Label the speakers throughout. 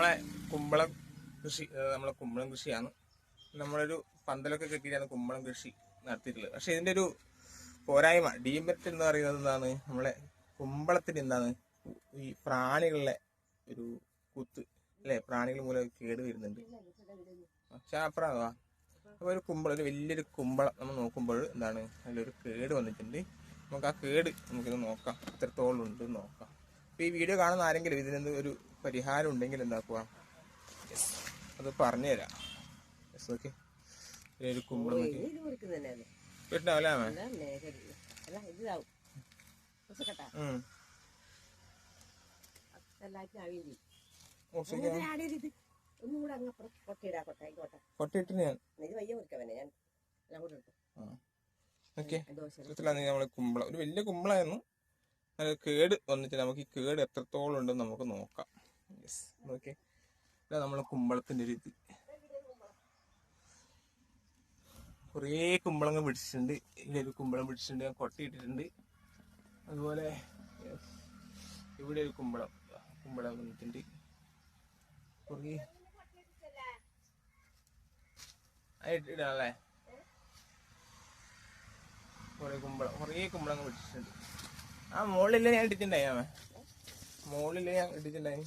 Speaker 1: നമ്മളെ കുമ്പളം കൃഷി നമ്മളെ കുമ്പളം കൃഷിയാണ്. നമ്മളൊരു പന്തലൊക്കെ കെട്ടിയിട്ടാണ് കുമ്പളം കൃഷി നടത്തിയിട്ടുള്ളത്. പക്ഷെ ഇതിന്റെ ഒരു പോരായ്മ ഡീമെറ്റ് എന്ന് പറയുന്നത് എന്താണ്? നമ്മളെ കുമ്പളത്തിന് എന്താണ്? ഈ പ്രാണികളുടെ ഒരു കുത്ത് അല്ലെ? പ്രാണികൾ മൂലം കേട് വരുന്നുണ്ട്. പക്ഷെ അപ്പുറം അപ്പൊ ഒരു കുമ്പളം ഒരു വലിയൊരു കുമ്പളം നമ്മൾ നോക്കുമ്പോൾ എന്താണ്? അതിലൊരു കേട് വന്നിട്ടുണ്ട്. നമുക്ക് ആ കേട് നമുക്കിത് നോക്കാം. എത്രത്തോളം ഉണ്ട് നോക്കാം. അപ്പൊ ഈ വീഡിയോ കാണുന്ന ആരെങ്കിലും ഇതിനെന്ത് ഒരു പരിഹാരം ഉണ്ടെങ്കിൽ എന്താക്കുക. അത് പറഞ്ഞുതരാം. യെസ് ഓക്കെ ഒരു കുമ്പളം. ഒരു വലിയ കുമ്പളായിരുന്നു. അത് കേട് വന്നിട്ട് നമുക്ക് ഈ കേട് എത്രത്തോളം ഉണ്ടെന്ന് നമുക്ക് നോക്കാം. യെസ് ഓക്കെ ഇതാ നമ്മളെ കുമ്പളത്തിന്റെ ഒരു ഇത്. കുറേ കുമ്പളങ്ങൾ പിടിച്ചിട്ടുണ്ട്. ഇതിലൊരു കുമ്പളം പിടിച്ചിട്ടുണ്ട് ഞാൻ കൊട്ടിയിട്ടിട്ടുണ്ട്. അതുപോലെ ഇവിടെ ഒരു കുമ്പളം കുമ്പളം വന്നിട്ടുണ്ട്. കുറേ. ഇടാല്ലേ? കുറെ കുമ്പളം കുറേ കുമ്പളങ്ങൾ പിടിച്ചിട്ടുണ്ട്. ആ മുകളിലെ ഞാൻ ഇട്ടിട്ടുണ്ടായി മുകളിലെ ഞാൻ ഇട്ടിട്ടുണ്ടായി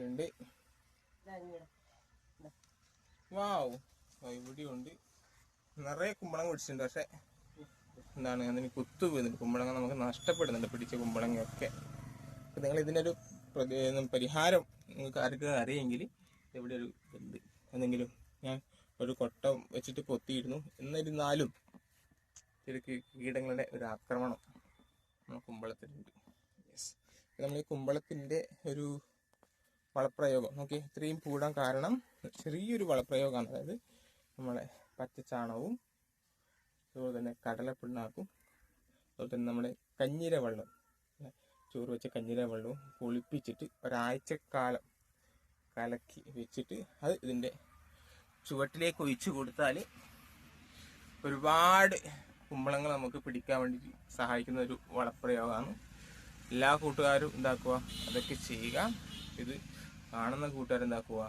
Speaker 1: ഉണ്ട്. വാവ്. ഉണ്ട്. നിറയെ കുമ്പളങ്ങ പിടിച്ചിട്ടുണ്ട് പക്ഷെ എന്താണ് അതിന് കുത്തു വീഴുന്നുണ്ട് കുമ്പളങ്ങ നമുക്ക് നഷ്ടപ്പെടുന്നുണ്ട് പിടിച്ച കുമ്പളങ്ങയൊക്കെ. അപ്പൊ നിങ്ങൾ ഇതിനൊരു പരിഹാരം നിങ്ങൾക്ക് ആർക്കും അറിയെങ്കിൽ ഇവിടെ ഒരു ഇതുണ്ട് എന്തെങ്കിലും ഞാൻ ഒരു കൊട്ട വെച്ചിട്ട് പൊത്തിയിരുന്നു. എന്നിരുന്നാലും ശരിക്ക് കീടങ്ങളുടെ ഒരു ആക്രമണം നമ്മുടെ കുമ്പളത്തിലുണ്ട്. യെസ് നമ്മൾ ഈ കുമ്പളത്തിന്റെ ഒരു വളപ്രയോഗം. നോക്കി ഇത്രയും കൂടാൻ കാരണം ചെറിയൊരു വളപ്രയോഗമാണ്. അതായത് നമ്മളെ പച്ചച്ചാണകവും അതുപോലെ തന്നെ കടലപ്പിണ്ണാക്കും അതുപോലെ തന്നെ നമ്മുടെ കഞ്ഞിര വെള്ളം ചോറ് വെച്ച കഞ്ഞിര വെള്ളവും പൊളിപ്പിച്ചിട്ട് ഒരാഴ്ചക്കാലം കലക്കി വെച്ചിട്ട് അത് ഇതിന്റെ ചുവട്ടിലേക്ക് ഒഴിച്ചു കൊടുത്താൽ ഒരുപാട് കുമ്പളങ്ങൾ നമുക്ക് പിടിക്കാൻ വേണ്ടി സഹായിക്കുന്ന ഒരു വളപ്രയോഗമാണ്. എല്ലാ കൂട്ടുകാരും എന്താക്കുക? അതൊക്കെ ചെയ്യുക. ഇത് കാണുന്ന കൂട്ടുകാർ എന്താക്കുക?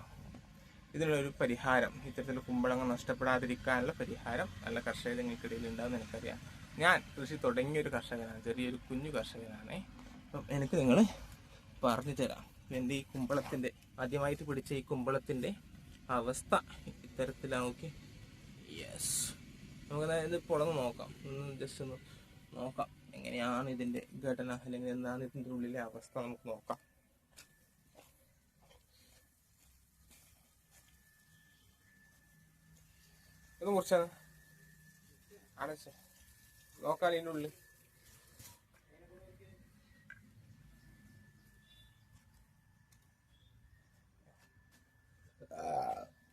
Speaker 1: ഇതിനുള്ളൊരു പരിഹാരം ഇത്തരത്തിൽ കുമ്പളങ്ങൾ നഷ്ടപ്പെടാതിരിക്കാനുള്ള പരിഹാരം നല്ല കർഷകർ നിങ്ങൾക്കിടയിൽ ഉണ്ടാകുമെന്ന് എനിക്കറിയാം. ഞാൻ കൃഷി തുടങ്ങിയ ഒരു കർഷകനാണ് ചെറിയൊരു കുഞ്ഞു കർഷകനാണ്. അപ്പം എനിക്ക് നിങ്ങൾ പറഞ്ഞു തരാം. എന്റെ ഈ കുമ്പളത്തിന്റെ ആദ്യമായിട്ട് പിടിച്ച ഈ കുമ്പളത്തിന്റെ അവസ്ഥ ഇത്തരത്തിലാണ് ഓക്കെ യെസ് നമുക്ക് ഇത് പുറന്ന് നോക്കാം ജസ്റ്റ് ഒന്ന് നോക്കാം. എങ്ങനെയാണ് ഇതിന്റെ ഘടന അല്ലെങ്കിൽ എന്താണ് ഇതിന്റെ ഉള്ളിലെ അവസ്ഥ നമുക്ക് നോക്കാം. ഇത് മുറിച്ചാണ്. അടച്ച ഇതിനുള്ളിൽ ഉള്ളിൽ.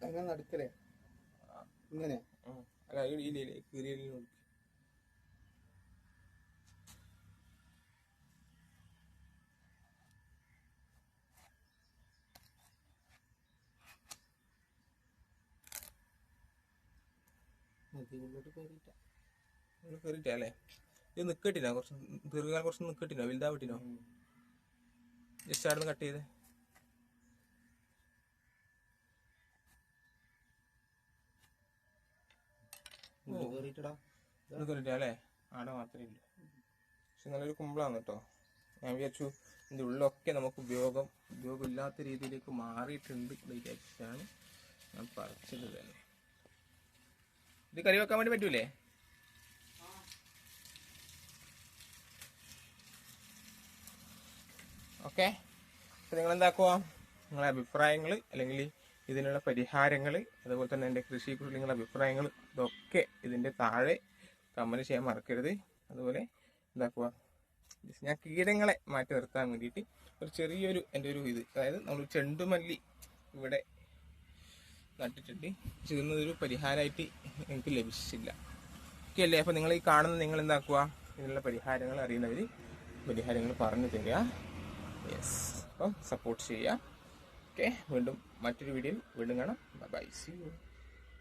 Speaker 2: അങ്ങനെ നടക്കലേ. ഇങ്ങനെ.
Speaker 1: അല്ല
Speaker 2: കയറിയിട്ട
Speaker 1: അല്ലേ? ഇത് നിക്കട്ടിനോ? കുറച്ച് ദീർഘകാലം കുറച്ച് നിക്കട്ടിനോ? വലുതാവട്ടിനോ? ജസ്റ്റ് അവിടെ നിന്ന് കട്ട് ചെയ്ത്. അല്ലേ? ആടെ മാത്രമേ ഇല്ല. പക്ഷെ നല്ലൊരു കുമ്പളാണ് കേട്ടോ. ഞാൻ വിചാരിച്ചു ഇതിന്റെ ഉള്ളിലൊക്കെ നമുക്ക് ഉപയോഗം ഉപയോഗമില്ലാത്ത രീതിയിലേക്ക് മാറിയിട്ടുണ്ട് വിചാരിച്ചിട്ടാണ് ഞാൻ പറിച്ചത് തന്നെ. ഇത് കറി വെക്കാൻ വേണ്ടി പറ്റൂലേ? ഓക്കെ. അപ്പോൾ നിങ്ങൾ എന്താക്കുക നിങ്ങളെ അഭിപ്രായങ്ങൾ അല്ലെങ്കിൽ ഇതിനുള്ള പരിഹാരങ്ങൾ അതുപോലെ തന്നെ എന്റെ കൃഷിയെക്കുറിച്ച് നിങ്ങളുടെ അഭിപ്രായങ്ങൾ ഇതൊക്കെ ഇതിന്റെ താഴെ കമന്റ് ചെയ്യാൻ മറക്കരുത്. അതുപോലെ എന്താക്കുക ഞാൻ കീടങ്ങളെ മാറ്റി നിർത്താൻ വേണ്ടിയിട്ട് ഒരു ചെറിയൊരു എന്റെ ഒരു ഇത് അതായത് നമ്മൾ ചെണ്ടുമല്ലി ഇവിടെ നട്ടിട്ടുണ്ട്. ചെയ്യുന്നതൊരു പരിഹാരമായിട്ട് എനിക്ക് ലഭിച്ചില്ല ഓക്കെ അല്ലേ? അപ്പോൾ നിങ്ങൾ ഈ കാണുന്ന നിങ്ങൾ എന്താക്കുക ഇതിനുള്ള പരിഹാരങ്ങൾ അറിയുന്നവർ പരിഹാരങ്ങൾ പറഞ്ഞു തരിക. യെസ് അപ്പം സപ്പോർട്ട് ചെയ്യുക. ഓക്കെ വീണ്ടും മറ്റൊരു വീഡിയോയിൽ വീണ്ടും കാണാം. By C U